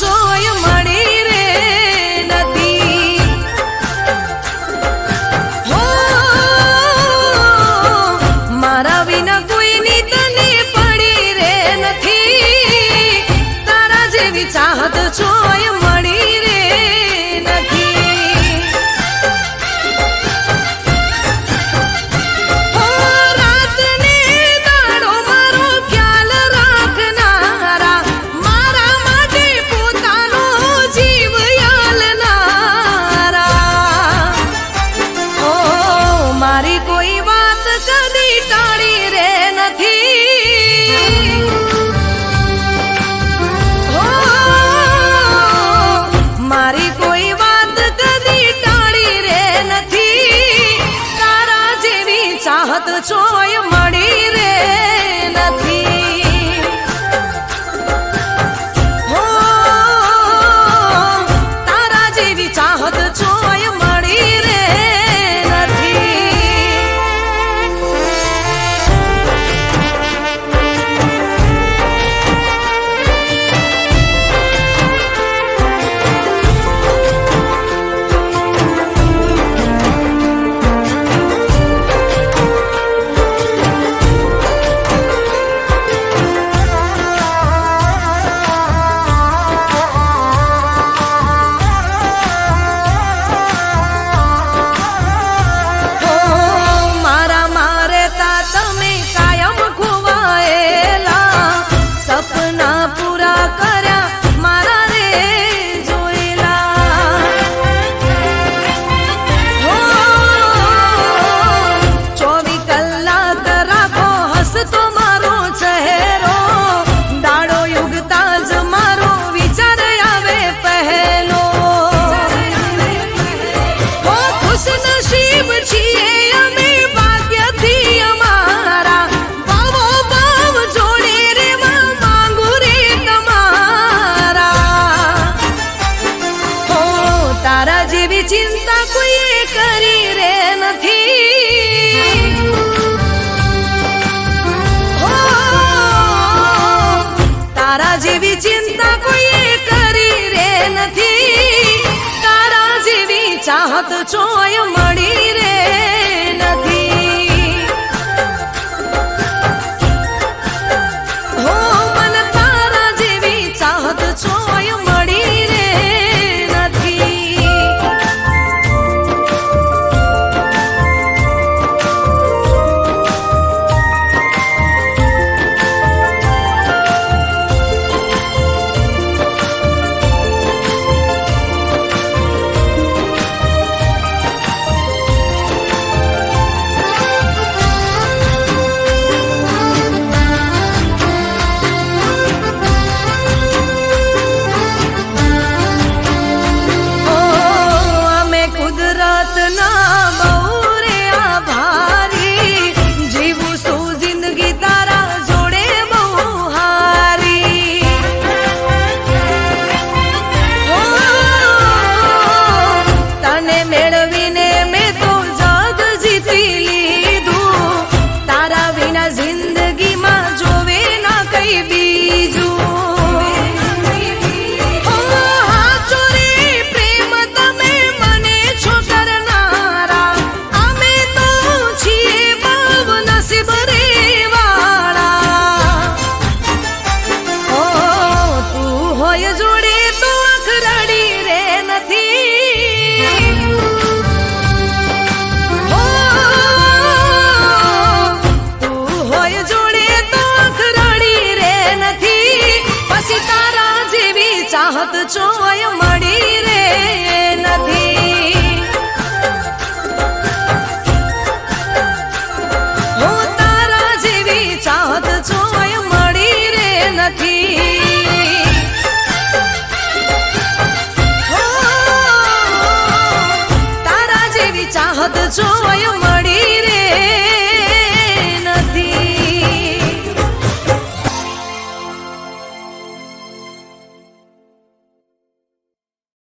જોય મળી રે મારા વિના કોઈની પડી રે નથી. તારા જેવી ચાહત છો 所有梦 તારા જેવી ચિંતા કોઈ કરી રે નથી. તારા જેવી ચાહત ચોય મળી જીવના બહુ રે જીવું શું જિંદગી તારા જોડે બહુ હારી તને મેળવીને મેં તો જગ જીતી લીધું. તારા વિના જિંદગીમાં જોવે ના કઈ બીજું. ચાહત જોય મળી